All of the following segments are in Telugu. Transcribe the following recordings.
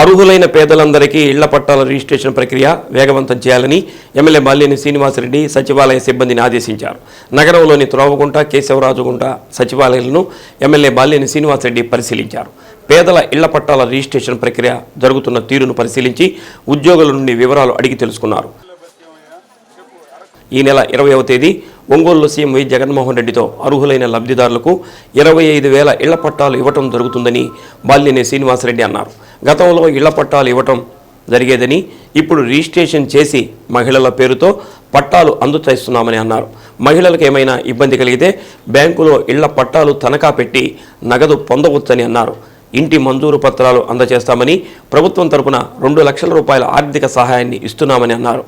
అర్హులైన పేదలందరికీ ఇళ్ళ పట్టాల రిజిస్ట్రేషన్ ప్రక్రియ వేగవంతం చేయాలని ఎమ్మెల్యే మల్లేని శ్రీనివాసరెడ్డి సచివాలయ సిబ్బందిని ఆదేశించారు. నగరంలోని త్రోవగుంట కేశవరాజుగుంట సచివాలయాలను ఎమ్మెల్యే మల్లేని శ్రీనివాసరెడ్డి పరిశీలించారు. పేదల ఇళ్ళ పట్టాల రిజిస్ట్రేషన్ ప్రక్రియ జరుగుతున్న తీరును పరిశీలించి ఉద్యోగుల నుండి వివరాలు అడిగి తెలుసుకున్నారు. ఈ నెల ఇరవైవ తేదీ ఒంగోలులో సీఎం వై జగన్మోహన్ రెడ్డితో అర్హులైన లబ్ధిదారులకు ఇరవై ఐదు వేల ఇళ్ళ పట్టాలు ఇవ్వటం జరుగుతుందని బాల్యనే శ్రీనివాసరెడ్డి అన్నారు. గతంలో ఇళ్ళ పట్టాలు ఇవ్వటం జరిగేదని ఇప్పుడు రిజిస్ట్రేషన్ చేసి మహిళల పేరుతో పట్టాలు అందచేస్తున్నామని అన్నారు. మహిళలకు ఏమైనా ఇబ్బంది కలిగితే బ్యాంకులో ఇళ్ళ పట్టాలు తనఖా పెట్టి నగదు పొందవచ్చని అన్నారు. ఇంటి మంజూరు పత్రాలు అందజేస్తామని ప్రభుత్వం తరపున రెండు లక్షల రూపాయల ఆర్థిక సహాయాన్ని ఇస్తున్నామని అన్నారు.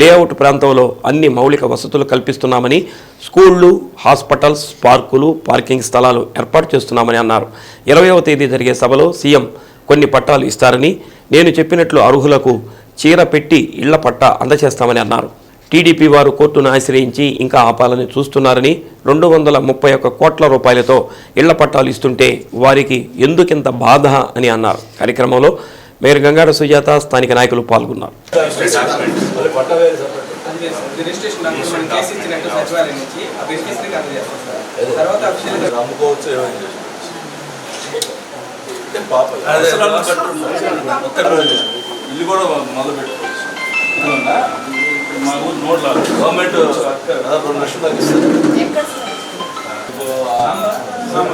లేఅవుట్ ప్రాంతంలో అన్ని మౌలిక వసతులు కల్పిస్తున్నామని స్కూళ్ళు హాస్పిటల్స్ పార్కులు పార్కింగ్ స్థలాలు ఏర్పాటు చేస్తున్నామని అన్నారు. ఇరవయవ తేదీ జరిగే సభలో సీఎం కొన్ని పట్టాలు ఇస్తారని నేను చెప్పినట్లు అర్హులకు చీర పెట్టి ఇళ్ళ పట్టా అందజేస్తామని అన్నారు. టీడీపీ వారు కోర్టును ఆశ్రయించి ఇంకా ఆపాలని చూస్తున్నారని రెండు వందల ముప్పై ఒక్క కోట్ల రూపాయలతో ఇళ్ళ పట్టాలు ఇస్తుంటే వారికి ఎందుకింత బాధ అని అన్నారు. కార్యక్రమంలో మేయర్ గంగాడ సుజాత స్థానిక నాయకులు పాల్గొన్నారు. అంటే పాప. ఇల్లు కూడా మొదలు పెట్టుకోవచ్చు మా ఊరు నోట్ల గవర్నమెంట్ రెండు లక్షలు సీఎం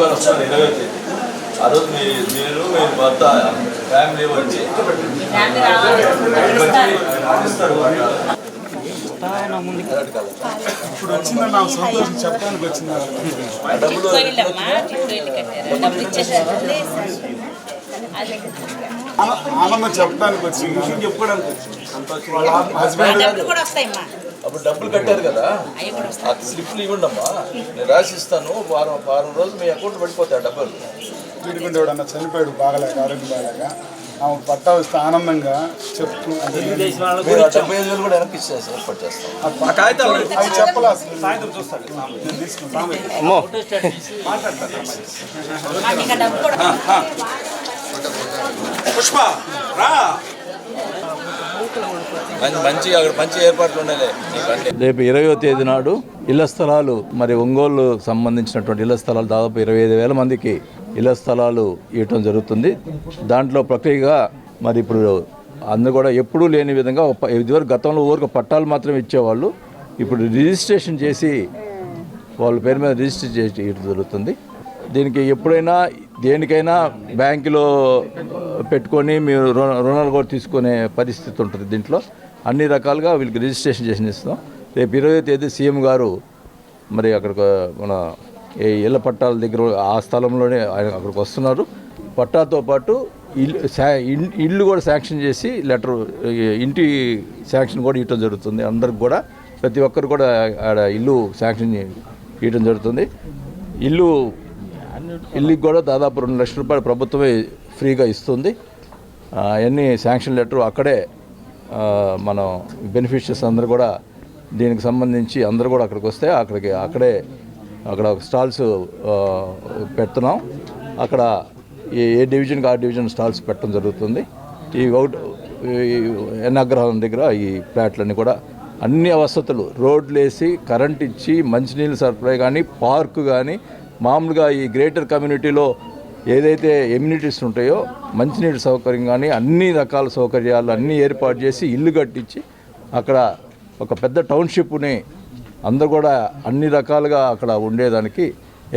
గారు వస్తారు ఇరవై తేదీ. ఆ రోజు మీ మీరు మీ భర్త ఫ్యామిలీ వచ్చి ఇస్తారు ఇప్పుడు వచ్చింది నాకు సంతోషం? చెప్పడానికి వచ్చింది? డబ్బులు ఆనందం చెప్పడానికి వచ్చింది. విషయం చెప్పుకోవడానికి వచ్చింది. వాళ్ళ ఆ హస్బెండ్ డబ్బులు కూడా వస్తాయమ్మా. అప్పుడు డబ్బులు కట్టారు కదా. ఆ స్లిప్లు ఇవ్వండి అమ్మా నేను రాసి ఇస్తాను వారం వారం రోజులు మీ అకౌంట్ పడిపోతాయి డబ్బులు. వీడుకుంటే ఎవడన్నా చనిపోయాడు బాగలేక ఆరోగ్యం బాగలేక ఆమె పట్టా వస్తే ఆనందంగా చెప్తూ డెబ్బై ఐదు వేలు కూడా వెనక్కి ఇచ్చేసి ఏర్పాటు చేస్తాం అవి చెప్పాలి? అసలు సాయంత్రం చూస్తాను నేను తీసుకుంటాను కూడా మంచి మంచి అక్కడ మంచి ఏర్పాట్లు ఉన్నాయి. రేపు ఇరవయో తేదీ నాడు ఇళ్ళ స్థలాలు మరి ఒంగోలు సంబంధించినటువంటి ఇళ్ళ స్థలాలు దాదాపు ఇరవై ఐదు వేల మందికి ఇళ్ళ స్థలాలు ఇవ్వటం జరుగుతుంది. దాంట్లో ప్రక్రియగా మరి ఇప్పుడు అందరూ కూడా ఎప్పుడూ లేని విధంగా ఇదివరకు గతంలో ఊరికి పట్టాలు మాత్రమే ఇచ్చేవాళ్ళు. ఇప్పుడు రిజిస్ట్రేషన్ చేసి వాళ్ళ పేరు మీద రిజిస్టర్ చేసి ఇవ్వడం జరుగుతుంది. దీనికి ఎప్పుడైనా దేనికైనా బ్యాంకులో పెట్టుకొని మీరు రుణ- రుణాలు కూడా తీసుకునే పరిస్థితి ఉంటుంది దీంట్లో. అన్ని రకాలుగా వీళ్ళకి రిజిస్ట్రేషన్ చేసి ఇస్తాం. రేపు ఇరవై తేదీ సీఎం గారు మరి అక్కడికి మన ఈ ఇళ్ళ పట్టాల దగ్గర ఆ స్థలంలోనే ఆయన అక్కడికి వస్తున్నారు. పట్టాతో పాటు ఇల్లు ఇల్లు కూడా శాంక్షన్ చేసి లెటర్ ఇంటి శాంక్షన్ కూడా ఇవ్వడం జరుగుతుంది. అందరికి కూడా ప్రతి ఒక్కరు కూడా ఆడ ఇల్లు శాంక్షన్ ఇవ్వడం జరుగుతుంది. ఇల్లు ఇల్లుకి కూడా దాదాపు రెండు లక్షల రూపాయలు ప్రభుత్వమే ఫ్రీగా ఇస్తుంది. ఆ, అవన్నీ శాంక్షన్ లెటర్ అక్కడే మనం బెనిఫిషియర్స్ అందరూ కూడా దీనికి సంబంధించి అందరూ కూడా అక్కడికి వస్తే అక్కడికి అక్కడే అక్కడ స్టాల్స్ పెడుతున్నాం. అక్కడ ఏ ఏ డివిజన్కి ఆ డివిజన్ స్టాల్స్ పెట్టడం జరుగుతుంది. ఈ అవుట్ ఎన్నగ్రహం దగ్గర ఈ ఫ్లాట్లన్నీ కూడా అన్ని వసతులు రోడ్లు వేసి కరెంట్ ఇచ్చి మంచినీళ్ళు సరఫరా కానీ పార్కు కానీ మామూలుగా ఈ గ్రేటర్ కమ్యూనిటీలో ఏదైతే ఎమ్యూనిటీస్ ఉంటాయో మంచినీటి సౌకర్యం కానీ అన్ని రకాల సౌకర్యాలు అన్నీ ఏర్పాటు చేసి ఇల్లు కట్టించి అక్కడ ఒక పెద్ద టౌన్షిప్ని అందరూ కూడా అన్ని రకాలుగా అక్కడ ఉండేదానికి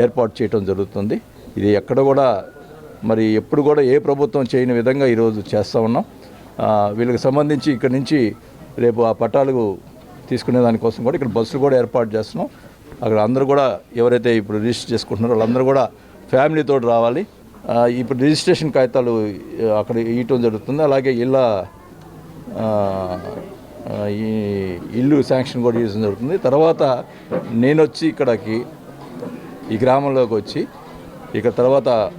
ఏర్పాటు చేయటం జరుగుతుంది. ఇది ఎక్కడ కూడా మరి ఎప్పుడు కూడా ఏ ప్రభుత్వం చేయని విధంగా ఈరోజు చేస్తూ ఉన్నాం. వీళ్ళకి సంబంధించి ఇక్కడ నుంచి రేపు ఆ పట్టాలు తీసుకునే దానికోసం కూడా ఇక్కడ బస్సులు కూడా ఏర్పాటు చేస్తున్నాం. అక్కడ అందరూ కూడా ఎవరైతే ఇప్పుడు రిజిస్టర్ చేసుకుంటున్నారో వాళ్ళందరూ కూడా ఫ్యామిలీతో రావాలి. ఇప్పుడు రిజిస్ట్రేషన్ కాగితాలు అక్కడ ఇవ్వటం జరుగుతుంది. అలాగే ఇళ్ళ ఈ ఇల్లు శాంక్షన్ కూడా చేయడం జరుగుతుంది. తర్వాత నేను వచ్చి ఇక్కడికి ఈ గ్రామంలోకి వచ్చి ఇక తర్వాత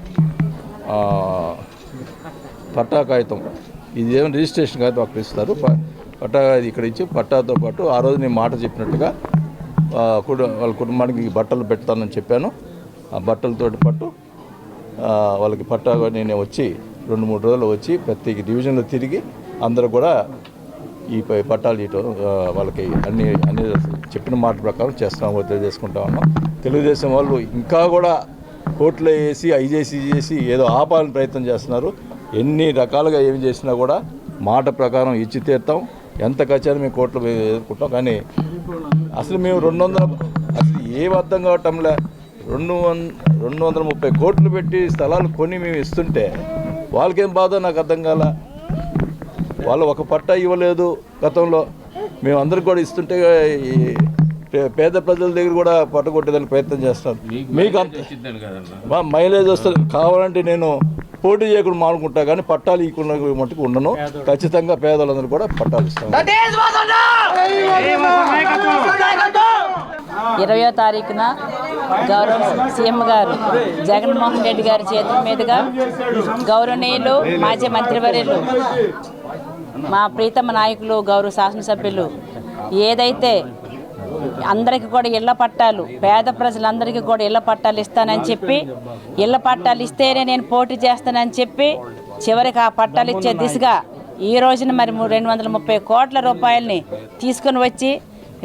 పట్టా కాగితం ఇది ఏమైనా రిజిస్ట్రేషన్ కాగితం అక్కడ ఇస్తారు. ప- పట్టా కాగితం ఇక్కడ ఇచ్చి పట్టాతో పాటు ఆ రోజు నేను మాట చెప్పినట్టుగా వాళ్ళ కుటుంబానికి బట్టలు పెడతానని చెప్పాను. ఆ బట్టలతో పాటు వాళ్ళకి పట్టా నేను వచ్చి రెండు మూడు రోజులు వచ్చి ప్రతి డివిజన్లో తిరిగి అందరూ కూడా ఈ పట్టాలు ఇవ్వటం వాళ్ళకి అన్ని అన్ని చెప్పిన మాట ప్రకారం చేస్తాము తెలియజేసుకుంటా ఉన్నాం. తెలుగుదేశం వాళ్ళు ఇంకా కూడా కోర్టులో వేసి అవి చేసి చేసి ఏదో ఆపాలని ప్రయత్నం చేస్తున్నారు. ఎన్ని రకాలుగా ఏమి చేసినా కూడా మాట ప్రకారం ఇచ్చి తీరుతాం. ఎంత ఖర్చు మేము కోర్టులో ఎదుర్కొంటాం కానీ అసలు మేము రెండు వందల అసలు ఏ అర్థం కావటంలే. రెండు వంద రెండు వందల ముప్పై కోట్లు పెట్టి స్థలాలు కొని మేము ఇస్తుంటే వాళ్ళకేం బాధ నాకు అర్థం కాల? వాళ్ళు ఒక పట్టా ఇవ్వలేదు గతంలో. మేము అందరికి కూడా ఇస్తుంటే ఈ పేద ప్రజల దగ్గర కూడా పట్టగొట్టేదానికి ప్రయత్నం చేస్తున్నారు మీకు అంత మా మైలేజ్ వస్తుంది. కావాలంటే నేను పోటీ చేయకుండా మానుకుంటా కానీ పట్టాలు ఇవ్వకుండా మట్టుకు ఉండను. ఖచ్చితంగా పేదలందరూ కూడా పట్టాలు ఇస్తాను ఇరవయో తారీఖున గౌరవ సీఎం గారు జగన్మోహన్ రెడ్డి గారి చేతుల మీదుగా గౌరవనీయులు మాజీ మంత్రివర్యులు మా ప్రీతమ నాయకులు గౌరవ శాసనసభ్యులు ఏదైతే అందరికీ కూడా ఇళ్ళ పట్టాలు పేద ప్రజలందరికీ కూడా ఇళ్ళ పట్టాలు ఇస్తానని చెప్పి ఇళ్ళ పట్టాలు ఇస్తేనే నేను పోటీ చేస్తానని చెప్పి చివరికి ఆ పట్టాలు ఇచ్చే దిశగా ఈ రోజున మరి రెండు వందల ముప్పై కోట్ల రూపాయలని తీసుకొని వచ్చి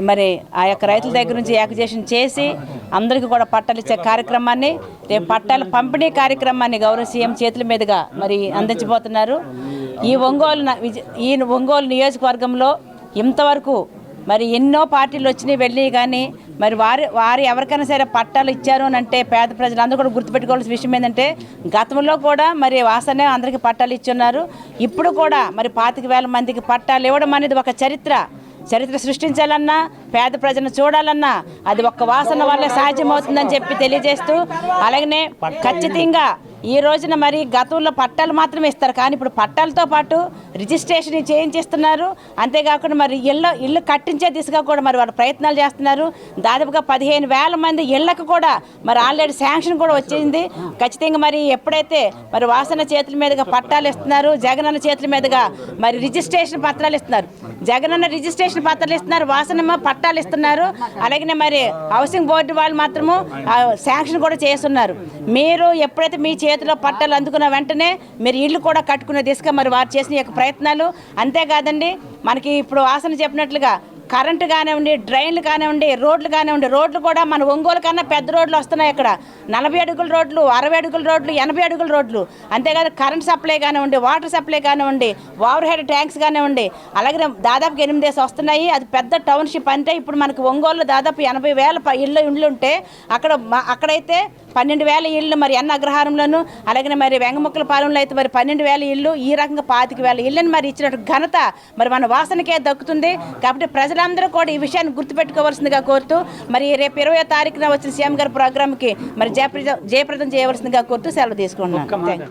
మరి ఆ యొక్క రైతుల దగ్గర నుంచి యాక్జేషన్ చేసి అందరికీ కూడా పట్టాలు ఇచ్చే కార్యక్రమాన్ని రేపు పట్టాల పంపిణీ కార్యక్రమాన్ని గౌరవ సీఎం చేతుల మీదుగా మరి అందించబోతున్నారు. ఈ ఒంగోలు ఈ ఒంగోలు నియోజకవర్గంలో ఇంతవరకు మరి ఎన్నో పార్టీలు వచ్చినాయి వెళ్ళి కానీ మరి వారి వారు ఎవరికైనా సరే పట్టాలు ఇచ్చారు అని అంటే పేద ప్రజలు అందరూ కూడా గుర్తుపెట్టుకోవాల్సిన విషయం ఏంటంటే గతంలో కూడా మరి వాసనే అందరికీ పట్టాలు ఇచ్చున్నారు. ఇప్పుడు కూడా మరి పాతిక వేల మందికి పట్టాలు ఇవ్వడం అనేది ఒక చరిత్ర. చరిత్ర సృష్టించాలన్నా పేద ప్రజలను చూడాలన్నా అది ఒక్క వాసన వల్లే సాధ్యమవుతుందని చెప్పి తెలియజేస్తూ అలాగనే ఖచ్చితంగా ఈ రోజున మరి గతంలో పట్టాలు మాత్రమే ఇస్తారు. కానీ ఇప్పుడు పట్టాలతో పాటు రిజిస్ట్రేషన్ చేయించిస్తున్నారు. అంతేకాకుండా మరి ఇళ్ళ ఇల్లు కట్టించే దిశగా కూడా మరి వాళ్ళు ప్రయత్నాలు చేస్తున్నారు. దాదాపుగా పదిహేను వేల మంది ఇళ్ళకు కూడా మరి ఆల్రెడీ శాంక్షన్ కూడా వచ్చింది ఖచ్చితంగా మరి ఎప్పుడైతే మరి వాసన చేతుల మీదుగా పట్టాలు ఇస్తున్నారు జగనన్న చేతుల మీదుగా మరి రిజిస్ట్రేషన్ పత్రాలు ఇస్తున్నారు. జగనన్న రిజిస్ట్రేషన్ పత్రాలు ఇస్తున్నారు వాసనమ్మ పట్టాలు ఇస్తున్నారు. అలాగే మరి హౌసింగ్ బోర్డు వాళ్ళు మాత్రము శాంక్షన్ కూడా చేస్తున్నారు. మీరు ఎప్పుడైతే మీ చేతిలో పట్టాలు అందుకున్న వెంటనే మీరు ఇల్లు కూడా కట్టుకునే దిశగా మరి వారు చేసిన యొక్క ప్రయత్నాలు. అంతేకాదండి మనకి ఇప్పుడు ఆసన చెప్పినట్లుగా కరెంటు కానివ్వండి డ్రైన్లు కానివ్వండి రోడ్లు కానివ్వండి రోడ్లు కూడా మన ఒంగోలు కన్నా పెద్ద రోడ్లు వస్తున్నాయి ఇక్కడ. నలభై అడుగుల రోడ్లు అరవై అడుగుల రోడ్లు ఎనభై అడుగుల రోడ్లు. అంతేకాదు కరెంట్ సప్లై కానివ్వండి వాటర్ సప్లై కానివ్వండి ఓవర్ హెడ్ ట్యాంక్స్ కానివ్వండి అలాగే దాదాపు ఎనిమిదేసి వస్తున్నాయి. అది పెద్ద టౌన్షిప్ అంటే ఇప్పుడు మనకి ఒంగోలు దాదాపు ఎనభై వేల ఇళ్ళు ఉంటే అక్కడ అక్కడైతే పన్నెండు వేల ఇళ్ళు మరి అన్న అగ్రహారంలోను అలాగే మరి వెంగముక్కల పాలెంలో అయితే మరి పన్నెండు వేల ఇళ్ళు ఈ రకంగా పాతిక వేల ఇళ్ళని మరి ఇచ్చినట్టు ఘనత మరి మన వాసనకే దక్కుతుంది. కాబట్టి ప్రజలందరూ కూడా ఈ విషయాన్ని గుర్తుపెట్టుకోవాల్సిందిగా కోరుతూ మరి రేపు ఇరవై తారీఖున వచ్చిన సీఎం గారి ప్రోగ్రామ్కి మరి జయప్రదం జయప్రదం చేయవలసిందిగా కోరుతూ సెలవు తీసుకుంటున్నాను థాంక్యూ.